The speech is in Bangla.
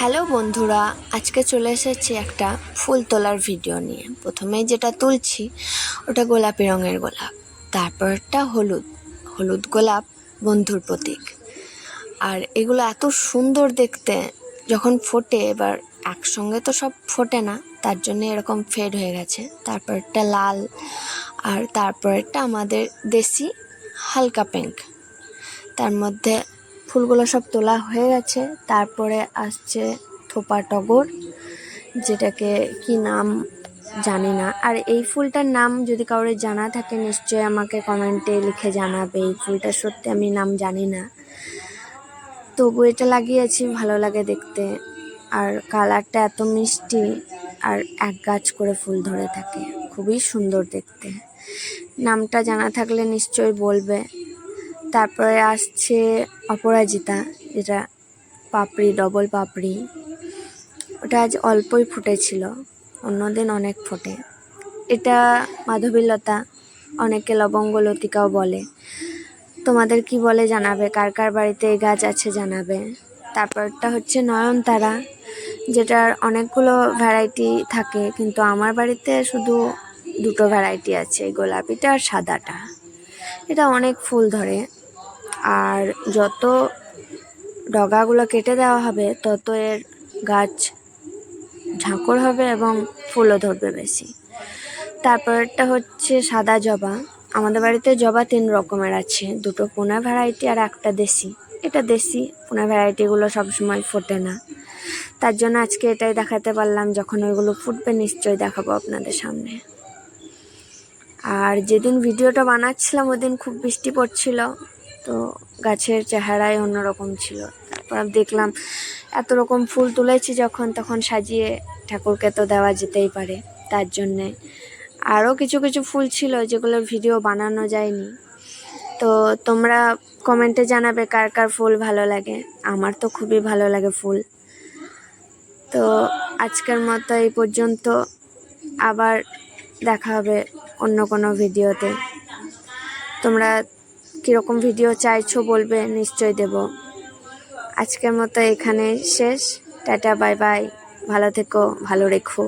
হ্যালো বন্ধুরা, আজকে চলে এসেছি একটা ফুল তোলার ভিডিও নিয়ে। প্রথমেই যেটা তুলছি, ওটা গোলাপি রঙের গোলাপ, তারপরটা হলুদ হলুদ গোলাপ বন্ধুর প্রতীক। আর এগুলো এত সুন্দর দেখতে, যখন ফোটে, এবার একসঙ্গে তো সব ফোটে না, তার জন্য এরকম ফেড হয়ে গেছে। তারপরটা লাল, আর তারপরেরটা আমাদের দেশি হালকা পিঙ্ক তার মধ্যে ফুলগুলো সব তোলা হয়ে গেছে। তারপরে আসছে থোপা টগর, যেটাকে কি নাম জানি না। আর এই ফুলটার নাম যদি কারোর জানা থাকে, নিশ্চয়ই আমাকে কমেন্টে লিখে জানাবে এই ফুলটার সত্যি আমি নাম জানি না। তবু এটা লাগিয়েছি, ভালো লাগে দেখতে। আর কালারটা এত মিষ্টি, আর এক গাছ করে ফুল ধরে থাকে। খুবই সুন্দর দেখতে। নামটা জানা থাকলে নিশ্চয়ই বলবে। তারপরে আসছে অপরাজিতা, যেটা পাপড়ি ডবল পাপড়ি। ওটা আজ অল্পই ফুটেছিল, অন্যদিন অনেক ফোটে। এটা মাধবীলতা, অনেকে লবঙ্গ লতিকাও বলে। তোমাদের কি বলে জানাবে? কার কার বাড়িতে এই গাছ আছে জানাবে। তারপরটা হচ্ছে নয়নতারা, যেটার অনেকগুলো ভ্যারাইটি থাকে, কিন্তু আমার বাড়িতে শুধু দুটো ভ্যারাইটি আছে, গোলাপিটা আর সাদাটা। এটা অনেক ফুল ধরে। আর যত ডগাগুলো কেটে দেওয়া হবে, তত এর গাছ ঝাঁকড় হবে এবং ফুলও ধরবে বেশি। তারপরটা হচ্ছে সাদা জবা। আমাদের বাড়িতে জবা তিন রকমের আছে। দুটো পোনা ভ্যারাইটি আর একটা দেশি। এটা দেশি, পোনা ভ্যারাইটিগুলো সবসময় ফোটে না। তার জন্য আজকে এটাই দেখাতে পারলাম। যখন ওইগুলো ফুটবে, নিশ্চয়ই দেখাবো আপনাদের সামনে। আর যেদিন ভিডিওটা বানাচ্ছিলাম, ওদিন খুব বৃষ্টি পড়ছিল। তো গাছের চেহারাই অন্যরকম ছিল। তারপর দেখলাম, এত রকম ফুল তুলেছি যখন, তখন সাজিয়ে ঠাকুরকে তো দেওয়া যেতেই পারে তার জন্যে। আরও কিছু কিছু ফুল ছিল যেগুলোর ভিডিও বানানো যায়নি। তো তোমরা কমেন্টে জানাবে কার কার ফুল ভালো লাগে। আমার তো খুবই ভালো লাগে ফুল। তো আজকের মতো এই পর্যন্ত। আবার দেখা হবে অন্য কোনো ভিডিওতে। তোমরা কীরকম ভিডিও চাইছো বলবে নিশ্চয় দেব। আজকের মতো এখানে শেষ। Tata, bye bye. ভালো থেকো, ভালো রেখো।